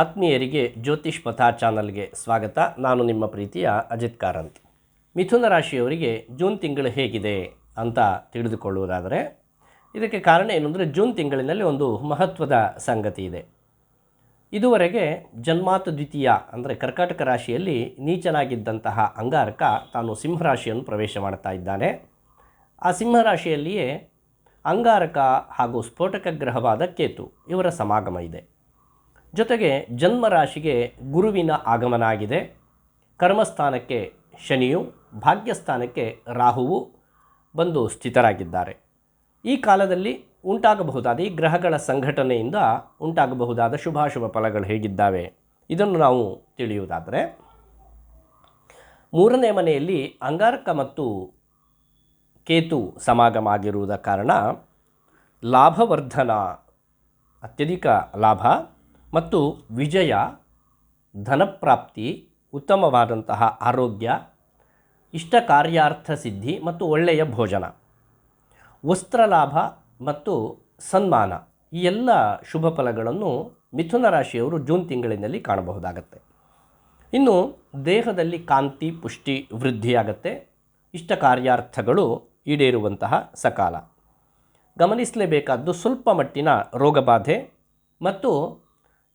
ಆತ್ಮೀಯರಿಗೆ ಜ್ಯೋತಿಷ್ ಪಥ ಚಾನಲ್ಗೆ ಸ್ವಾಗತ. ನಾನು ನಿಮ್ಮ ಪ್ರೀತಿಯ ಅಜಿತ್ ಕಾರಂತ್. ಮಿಥುನ ರಾಶಿಯವರಿಗೆ ಜೂನ್ ತಿಂಗಳು ಹೇಗಿದೆ ಅಂತ ತಿಳಿದುಕೊಳ್ಳುವುದಾದರೆ, ಇದಕ್ಕೆ ಕಾರಣ ಏನು ಜೂನ್ ತಿಂಗಳಿನಲ್ಲಿ ಒಂದು ಮಹತ್ವದ ಸಂಗತಿ ಇದೆ. ಇದುವರೆಗೆ ಜನ್ಮಾತ ದ್ವಿತೀಯ ಅಂದರೆ ಕರ್ಕಾಟಕ ರಾಶಿಯಲ್ಲಿ ನೀಚನಾಗಿದ್ದಂತಹ ಅಂಗಾರಕ ತಾನು ಸಿಂಹರಾಶಿಯನ್ನು ಪ್ರವೇಶ ಮಾಡ್ತಾ ಇದ್ದಾನೆ. ಆ ಸಿಂಹರಾಶಿಯಲ್ಲಿಯೇ ಅಂಗಾರಕ ಹಾಗೂ ಸ್ಫೋಟಕ ಗ್ರಹವಾದ ಕೇತು ಇವರ ಸಮಾಗಮ ಇದೆ. ಜೊತೆಗೆ ಜನ್ಮರಾಶಿಗೆ ಗುರುವಿನ ಆಗಮನ ಆಗಿದೆ ಕರ್ಮಸ್ಥಾನಕ್ಕೆ ಶನಿಯು, ಭಾಗ್ಯಸ್ಥಾನಕ್ಕೆ ರಾಹುವು ಬಂದು ಸ್ಥಿತರಾಗಿದ್ದಾರೆ. ಈ ಕಾಲದಲ್ಲಿ ಉಂಟಾಗಬಹುದಾದ ಈ ಗ್ರಹಗಳ ಸಂಘಟನೆಯಿಂದ ಉಂಟಾಗಬಹುದಾದ ಶುಭಾಶುಭ ಫಲಗಳು ಹೇಗಿದ್ದಾವೆ? ಇದನ್ನು ನಾವು ತಿಳಿಯುವುದಾದರೆ, ಮೂರನೇ ಮನೆಯಲ್ಲಿ ಅಂಗಾರಕ ಮತ್ತು ಕೇತು ಸಮಾಗಮ ಆಗಿರುವುದ ಕಾರಣ ಲಾಭವರ್ಧನ ಅತ್ಯಧಿಕ ಲಾಭ. ಮತ್ತು ವಿಜಯ, ಧನಪ್ರಾಪ್ತಿ, ಉತ್ತಮವಾದಂತಹ ಆರೋಗ್ಯ ಇಷ್ಟ ಕಾರ್ಯಾರ್ಥ ಸಿದ್ಧಿ ಮತ್ತು ಒಳ್ಳೆಯ ಭೋಜನ. ವಸ್ತ್ರಲಾಭ ಮತ್ತು ಸನ್ಮಾನ ಈ ಎಲ್ಲ ಶುಭ ಫಲಗಳನ್ನು ಮಿಥುನ ರಾಶಿಯವರು ಜೂನ್ ತಿಂಗಳಿನಲ್ಲಿ ಕಾಣಬಹುದಾಗತ್ತೆ. ಇನ್ನು ದೇಹದಲ್ಲಿ ಕಾಂತಿ, ಪುಷ್ಟಿ, ವೃದ್ಧಿಯಾಗತ್ತೆ. ಇಷ್ಟ ಕಾರ್ಯಾರ್ಥಗಳು ಈಡೇರುವಂತಹ ಸಕಾಲ. ಗಮನಿಸಲೇಬೇಕಾದ್ದು ಸ್ವಲ್ಪ ಮಟ್ಟಿನ ರೋಗಬಾಧೆ ಮತ್ತು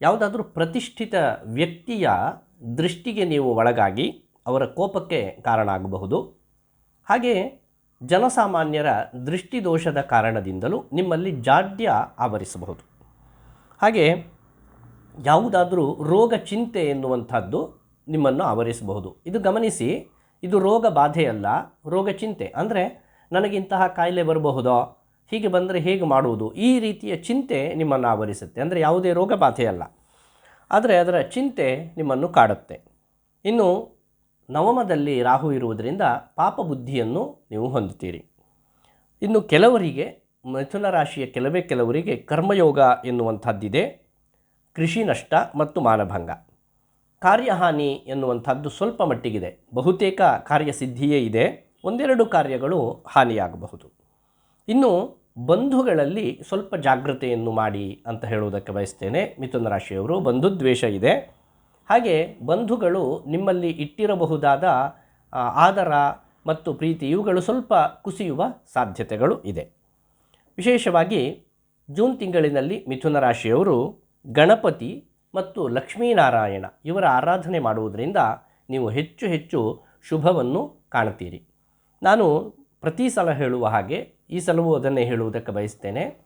ಯಾವುದಾದ್ರೂ ಪ್ರತಿಷ್ಠಿತ ವ್ಯಕ್ತಿಯ ದೃಷ್ಟಿಗೆ ನೀವು ಒಳಗಾಗಿ ಅವರ ಕೋಪಕ್ಕೆ ಕಾರಣ ಆಗಬಹುದು. ಹಾಗೆ ಜನಸಾಮಾನ್ಯರ ದೃಷ್ಟಿದೋಷದ ಕಾರಣದಿಂದಲೂ ನಿಮ್ಮಲ್ಲಿ ಜಾಡ್ಯ ಆವರಿಸಬಹುದು. ಹಾಗೆ ಯಾವುದಾದರೂ ರೋಗ ಚಿಂತೆ ಎನ್ನುವಂಥದ್ದು ನಿಮ್ಮನ್ನು ಆವರಿಸಬಹುದು. ಇದು ಗಮನಿಸಿ, ಇದು ರೋಗ ಬಾಧೆಯಲ್ಲ, ರೋಗ ಚಿಂತೆ. ಅಂದರೆ ನನಗಿಂತಹ ಕಾಯಿಲೆ ಬರಬಹುದೋ? ಹೀಗೆ ಬಂದರೆ ಹೇಗೆ ಮಾಡುವುದು? ಈ ರೀತಿಯ ಚಿಂತೆ ನಿಮ್ಮನ್ನು ಆವರಿಸುತ್ತೆ. ಅಂದರೆ ಯಾವುದೇ ರೋಗ ಬಾಧೆಯಲ್ಲ ಆದರೆ ಅದರ ಚಿಂತೆ ನಿಮ್ಮನ್ನು ಕಾಡುತ್ತೆ. ಇನ್ನು ನವಮದಲ್ಲಿ ರಾಹು ಇರುವುದರಿಂದ ಪಾಪ ಬುದ್ಧಿಯನ್ನು ನೀವು ಹೊಂದುತ್ತೀರಿ. ಇನ್ನು ಕೆಲವರಿಗೆ, ಮಿಥುನ ರಾಶಿಯ ಕೆಲವೇ ಕೆಲವರಿಗೆ ಕರ್ಮಯೋಗ ಎನ್ನುವಂಥದ್ದಿದೆ. ಕೃಷಿ ನಷ್ಟ ಮತ್ತು ಮಾನಭಂಗ. ಕಾರ್ಯಹಾನಿ ಎನ್ನುವಂಥದ್ದು ಸ್ವಲ್ಪ ಮಟ್ಟಿಗಿದೆ. ಬಹುತೇಕ ಕಾರ್ಯಸಿದ್ಧಿಯೇ ಇದೆ. ಒಂದೆರಡು ಕಾರ್ಯಗಳು ಹಾನಿಯಾಗಬಹುದು. ಇನ್ನು ಬಂಧುಗಳಲ್ಲಿ ಸ್ವಲ್ಪ ಜಾಗ್ರತೆಯನ್ನು ಮಾಡಿ ಅಂತ ಹೇಳುವುದಕ್ಕೆ ಬಯಸ್ತೇನೆ. ಮಿಥುನ ರಾಶಿಯವರು ಬಂಧುದ್ವೇಷ ಇದೆ. ಹಾಗೆ ಬಂಧುಗಳು ನಿಮ್ಮಲ್ಲಿ ಇಟ್ಟಿರಬಹುದಾದ ಆದರ ಮತ್ತು ಪ್ರೀತಿ ಇವುಗಳು ಸ್ವಲ್ಪ ಕುಸಿಯುವ ಸಾಧ್ಯತೆಗಳು ಇದೆ. ವಿಶೇಷವಾಗಿ ಜೂನ್ ತಿಂಗಳಿನಲ್ಲಿ ಮಿಥುನ ರಾಶಿಯವರು ಗಣಪತಿ ಮತ್ತು ಲಕ್ಷ್ಮೀನಾರಾಯಣ ಇವರ ಆರಾಧನೆ ಮಾಡುವುದರಿಂದ ನೀವು ಹೆಚ್ಚು ಹೆಚ್ಚು ಶುಭವನ್ನು ಕಾಣ್ತೀರಿ ನಾನು ಪ್ರತಿ ಸಲ ಹೇಳುವ ಹಾಗೆ ಈ ಸಲವೂ ಅದನ್ನೇ ಹೇಳುವುದಕ್ಕೆ ಬಯಸ್ತೇನೆ.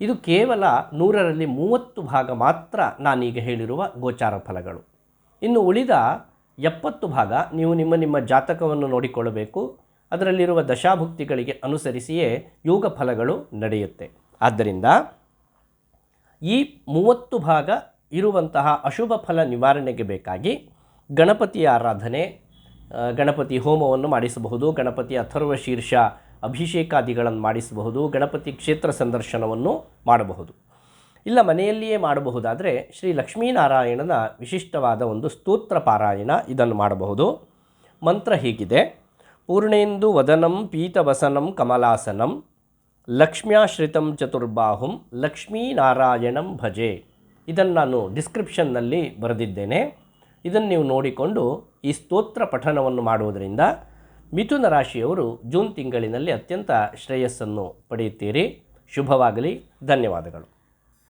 ಇದು ಕೇವಲ ನೂರರಲ್ಲಿ ಮೂವತ್ತು ಭಾಗ ಮಾತ್ರ ನಾನೀಗ ಹೇಳಿರುವ ಗೋಚಾರ ಫಲಗಳು. ಇನ್ನು ಉಳಿದ ಎಪ್ಪತ್ತು ಭಾಗ ನೀವು ನಿಮ್ಮ ನಿಮ್ಮ ಜಾತಕವನ್ನು ನೋಡಿಕೊಳ್ಳಬೇಕು. ಅದರಲ್ಲಿರುವ ದಶಾಭುಕ್ತಿಗಳಿಗೆ ಅನುಸರಿಸಿಯೇ ಯೋಗ ಫಲಗಳು ನಡೆಯುತ್ತೆ. ಆದ್ದರಿಂದ ಈ ಮೂವತ್ತು ಭಾಗ ಇರುವಂತಹ ಅಶುಭ ಫಲ ನಿವಾರಣೆಗೆ ಬೇಕಾಗಿ ಗಣಪತಿಯ ಆರಾಧನೆ ಗಣಪತಿ ಹೋಮವನ್ನು ಮಾಡಿಸಬಹುದು, ಗಣಪತಿ ಅಥರ್ವ ಶೀರ್ಷ ಅಭಿಷೇಕಾದಿಗಳನ್ನು ಮಾಡಿಸಬಹುದು, ಗಣಪತಿ ಕ್ಷೇತ್ರ ಸಂದರ್ಶನವನ್ನು ಮಾಡಬಹುದು. ಇಲ್ಲ, ಮನೆಯಲ್ಲಿಯೇ ಮಾಡಬಹುದಾದರೆ ಶ್ರೀ ಲಕ್ಷ್ಮೀನಾರಾಯಣನ ವಿಶಿಷ್ಟವಾದ ಒಂದು ಸ್ತೋತ್ರ ಪಾರಾಯಣ ಇದನ್ನು ಮಾಡಬಹುದು. ಮಂತ್ರ ಹೀಗಿದೆ, ಪೂರ್ಣೇಂದು ವದನಂ ಪೀತವಸನಂ ಕಮಲಾಸನಂ ಲಕ್ಷ್ಮ್ಯಾಶ್ರಿತಂ ಚತುರ್ಬಾಹುಂ ಲಕ್ಷ್ಮೀನಾರಾಯಣಂ ಭಜೆ. ಇದನ್ನು ನಾನು ಡಿಸ್ಕ್ರಿಪ್ಷನ್ನಲ್ಲಿ ಬರೆದಿದ್ದೇನೆ. ಇದನ್ನು ನೀವು ನೋಡಿಕೊಂಡು ಈ ಸ್ತೋತ್ರ ಪಠನವನ್ನು ಮಾಡುವುದರಿಂದ ಮಿಥುನ ರಾಶಿಯವರು ಜೂನ್ ತಿಂಗಳಿನಲ್ಲಿ ಅತ್ಯಂತ ಶ್ರೇಯಸ್ಸನ್ನು ಪಡೆಯುತ್ತೀರಿ. ಶುಭವಾಗಲಿ. ಧನ್ಯವಾದಗಳು.